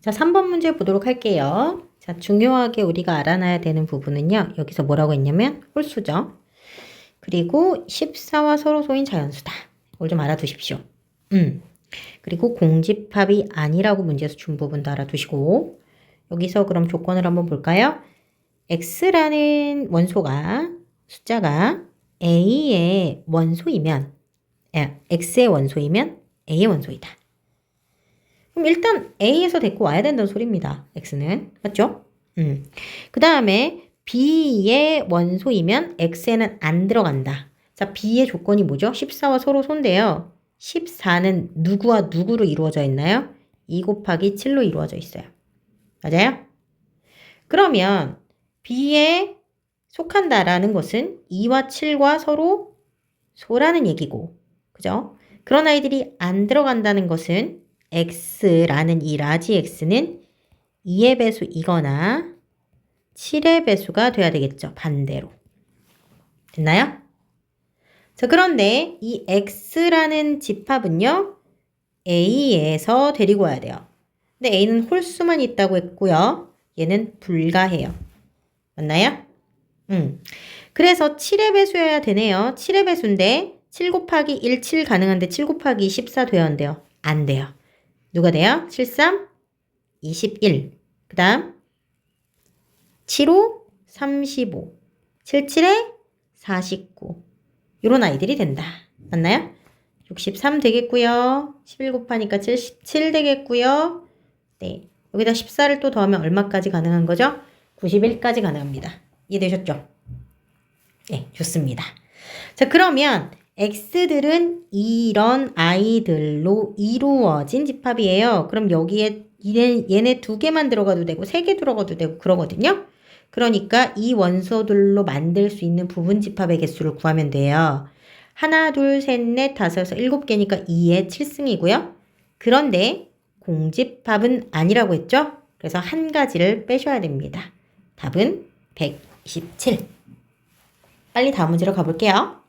자, 3번 문제 보도록 할게요. 자, 중요하게 우리가 알아놔야 되는 부분은요. 여기서 뭐라고 했냐면 홀수죠. 그리고 14와 서로소인 자연수다. 이걸 좀 알아두십시오. 음. 그리고 공집합이 아니라고 문제에서 준 부분도 알아두시고 여기서 그럼 조건을 한번 볼까요? x라는 원소가 숫자가 a의 원소이면 예, x의 원소이면 a의 원소이다. 그럼 일단 a에서 데리고 와야 된다는 소리입니다. x는 맞죠? 음. 그 다음에 b의 원소이면 x에는 안 들어간다. 자, b의 조건이 뭐죠? 14와 서로 손대요. 14는 누구와 누구로 이루어져 있나요? 2 곱하기 7로 이루어져 있어요. 맞아요? 그러면 B에 속한다라는 것은 2와 7과 서로 소라는 얘기고, 그죠? 그런 아이들이 안 들어간다는 것은 X라는 이 라지 X는 2의 배수이거나 7의 배수가 돼야 되겠죠. 반대로. 됐나요? 자, 그런데 이 X라는 집합은요, A에서 데리고 와야 돼요. 근데 A는 홀수만 있다고 했고요. 얘는 불가해요. 맞나요? 음. 그래서 7의 배수여야 되네요. 7의 배수인데 7 곱하기 1, 7 가능한데 7 곱하기 14 돼야 한대요. 안 돼요. 누가 돼요? 7, 3, 21. 그 다음 7, 5, 35. 7, 7에 49. 이런 아이들이 된다. 맞나요? 63 되겠고요. 11 곱하니까 77 되겠고요. 네. 여기다 14를 또 더하면 얼마까지 가능한 거죠? 91까지 가능합니다. 이해되셨죠? 네, 좋습니다. 자, 그러면 x들은 이런 아이들로 이루어진 집합이에요. 그럼 여기에 얘네, 두 개만 들어가도 되고 세 개 들어가도 되고 그러거든요. 그러니까 이 원소들로 만들 수 있는 부분 집합의 개수를 구하면 돼요. 하나, 둘, 셋, 넷, 다섯, 여섯, 일곱 개니까 2의 7승이고요. 그런데 공집합은 아니라고 했죠? 그래서 한 가지를 빼셔야 됩니다. 답은 127. 빨리 다음 문제로 가볼게요.